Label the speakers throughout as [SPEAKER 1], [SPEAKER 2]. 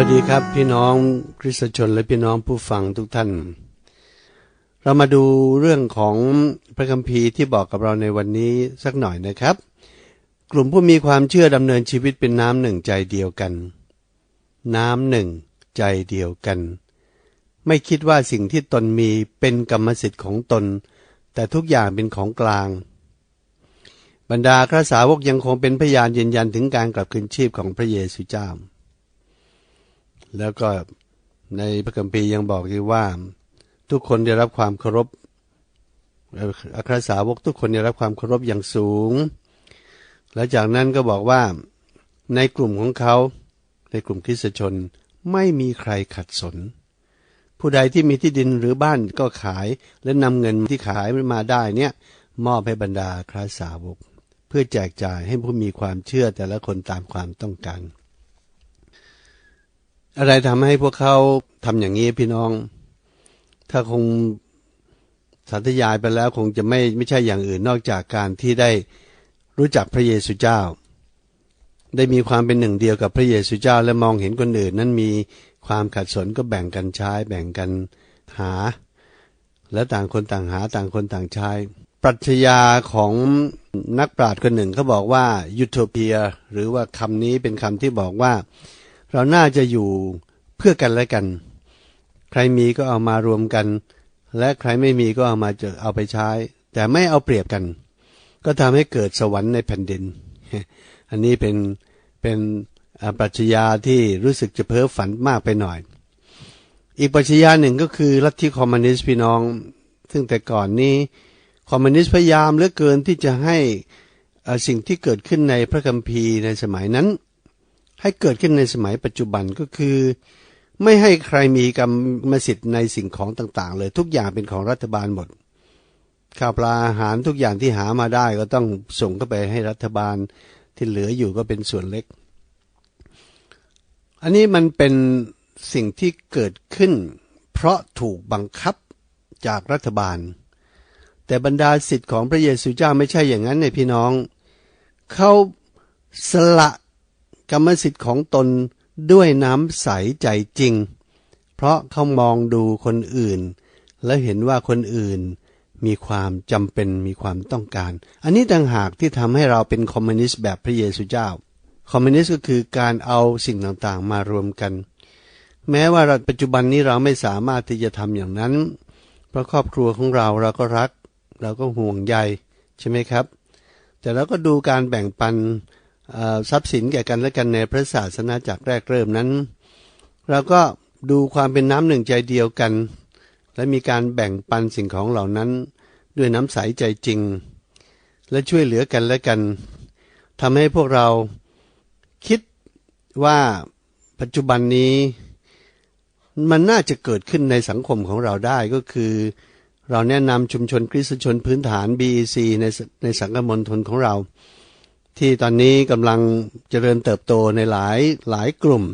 [SPEAKER 1] วัสดีครับพี่น้องคริสตชนและพี่น้องผู้ฟังทุกท่าน เรามาดูเรื่องของพระคัมภีร์ที่บอกกับเราในวันนี้สักหน่อยนะครับ กลุ่มผู้มีความเชื่อดำเนินชีวิตเป็นน้ำหนึ่งใจเดียวกัน น้ำหนึ่งใจเดียวกัน ไม่คิดว่าสิ่งที่ตนมีเป็นกรรมสิทธิ์ของตน แต่ทุกอย่างเป็นของกลาง บรรดาพระสาวกยังคงเป็นพยานยืนยันถึงการกลับคืนชีพของพระเยซูเจ้า แล้วก็ในพระคัมภีร์ยังบอกอีกว่า ทุกคนได้รับความเคารพอัครสาวกทุกคนได้รับความเคารพอย่างสูง และจากนั้นก็บอกว่าในกลุ่มของเขา ในกลุ่มคริสตชนไม่มีใครขัดสน ผู้ใดที่มีที่ดินหรือบ้านก็ขายและนำเงินที่ขายมาได้เนี่ยมอบให้บรรดาคราสาวก เพื่อแจกจ่ายให้ผู้มีความเชื่อแต่ละคนตามความต้องการ อะไรทำให้พวกเขาทำอย่างนี้พี่น้อง ถ้าคงสาธยายไปแล้วคงจะไม่ไม่ใช่อย่างอื่นนอกจากการที่ได้รู้จักพระเยซูเจ้า ได้มีความเป็นหนึ่งเดียวกับพระเยซูเจ้า และมองเห็นคนอื่น นั้นมีความขัดสนก็แบ่งกันใช้แบ่งกันหา และต่างคนต่างหาต่างคนต่างใช้ปรัชญาของนักปราชญ์คนหนึ่งเขาบอกว่ายูโทเปีย หรือว่าคำนี้เป็นคำที่บอกว่า เราน่าจะอยู่เพื่อกันและกัน ใครมีก็เอามารวมกัน และใครไม่มีก็เอามาจะเอาไปใช้ แต่ไม่เอาเปรียบกัน ก็ทำให้เกิดสวรรค์ในแผ่นดิน อันนี้เป็นเป็นปรัชญาที่รู้สึกจะเพ้อฝันมากไปหน่อย อีกปรัชญาหนึ่งก็คือลัทธิคอมมิวนิสต์พี่น้อง ซึ่งแต่ก่อนนี้คอมมิวนิสต์พยายามเหลือเกินที่จะให้สิ่งที่เกิดขึ้นในพระคัมภีร์ในสมัยนั้น ให้เกิดขึ้นในสมัยปัจจุบันก็คือ ไม่ให้ใครมีกรรมสิทธิ์ในสิ่งของต่าง ๆ เลยทุกอย่างเป็นของรัฐบาลหมด ข้าวปลาอาหารทุกอย่างที่หามาได้ก็ต้องส่งเข้าไปให้รัฐบาลที่เหลืออยู่ก็เป็นส่วนเล็ก อันนี้มันเป็นสิ่งที่เกิดขึ้น เพราะถูกบังคับจากรัฐบาล แต่บรรดาสิทธิ์ของพระเยซูเจ้าไม่ใช่อย่างนั้นในพี่น้อง เขาสละ กรรมสิทธิ์ของตนด้วยน้ำใสใจจริง เพราะเขามองดูคนอื่น และเห็นว่าคนอื่นมีความจำเป็นมีความต้องการ อันนี้ต่างหากที่ทำให้เราเป็นคอมมิวนิสต์แบบพระเยซูเจ้า คอมมิวนิสต์ก็คือการเอาสิ่งต่างๆมารวมกัน แม้ว่าปัจจุบันนี้เราไม่สามารถที่จะทำอย่างนั้น เพราะครอบครัวของเราเราก็รัก เราก็ห่วงใยใช่ไหมครับ แต่เราก็ดูการแบ่งปัน ทรัพย์สินแก่กันและกันในพระศาสนาจากแรกเริ่มนั้น เราก็ดูความเป็นน้ำหนึ่งใจเดียวกัน และมีการแบ่งปันสิ่งของเหล่านั้น ด้วยน้ำใสใจจริง และช่วยเหลือกันและกันทำให้พวกเราคิดว่าปัจจุบันนี้ มันน่าจะเกิดขึ้นในสังคมของเราได้ก็คือ เราแนะนำชุมชนคริสตชนพื้นฐาน BEC ในในสังคมณฑลของเรา ที่ตอนนี้กำลังเจริญเติบโตในหลายหลายกลุ่ม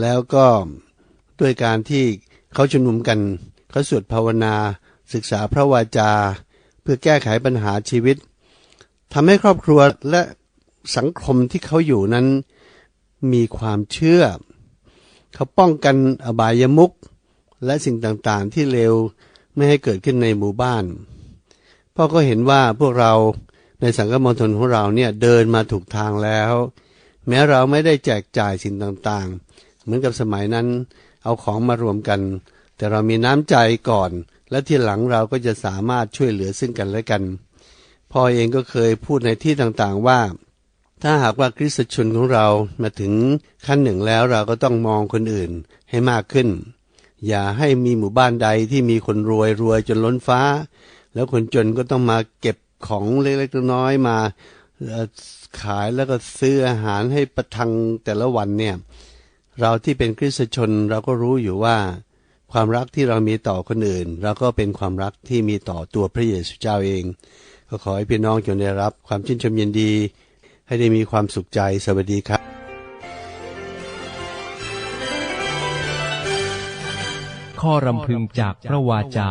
[SPEAKER 1] แล้วก็ด้วยการที่เขาชุมนุมกันเขาสวดภาวนา ศึกษาพระวาจา เพื่อแก้ไขปัญหาชีวิตทำให้ครอบครัวและสังคมที่เขาอยู่นั้นมีความเชื่อ เขาป้องกันอบายมุกและสิ่งต่างๆที่เลวไม่ให้เกิดขึ้นในหมู่บ้านพ่อก็เห็นว่าพวกเรา ในสังคมมณฑลของเราเนี่ยเดินมาถูกทางแล้ว แม้เราไม่ได้แจกจ่ายสิ่งต่างๆ เหมือนกับสมัยนั้นเอาของมารวมกัน แต่เรามีน้ำใจก่อน และที่หลังเราก็จะสามารถช่วยเหลือซึ่งกันและกันพ่อเองก็เคยพูดในที่ต่างๆว่า ถ้าหากว่าคริสตชนของเรามาถึงขั้นหนึ่งแล้วเราก็ต้องมองคนอื่นให้มากขึ้น อย่าให้มีหมู่บ้านใดที่มีคนรวยรวยจนล้นฟ้า แล้วคนจนก็ต้องมาเก็บ ของเล็กๆน้อยๆมาขายแล้วก็ซื้ออาหารให้ประทังแต่ละวันเนี่ย เราที่เป็นคริสตชนเราก็รู้อยู่ว่า ความรักที่เรามีต่อคนอื่น เราก็เป็นความรักที่มีต่อตัวพระเยซูเจ้าเอง ก็ขอให้พี่น้องจงได้รับ ความชื่นชมยินดี ให้ได้มีความสุขใจสวัสดีครับ
[SPEAKER 2] ข้อรำพึงจากพระวาจา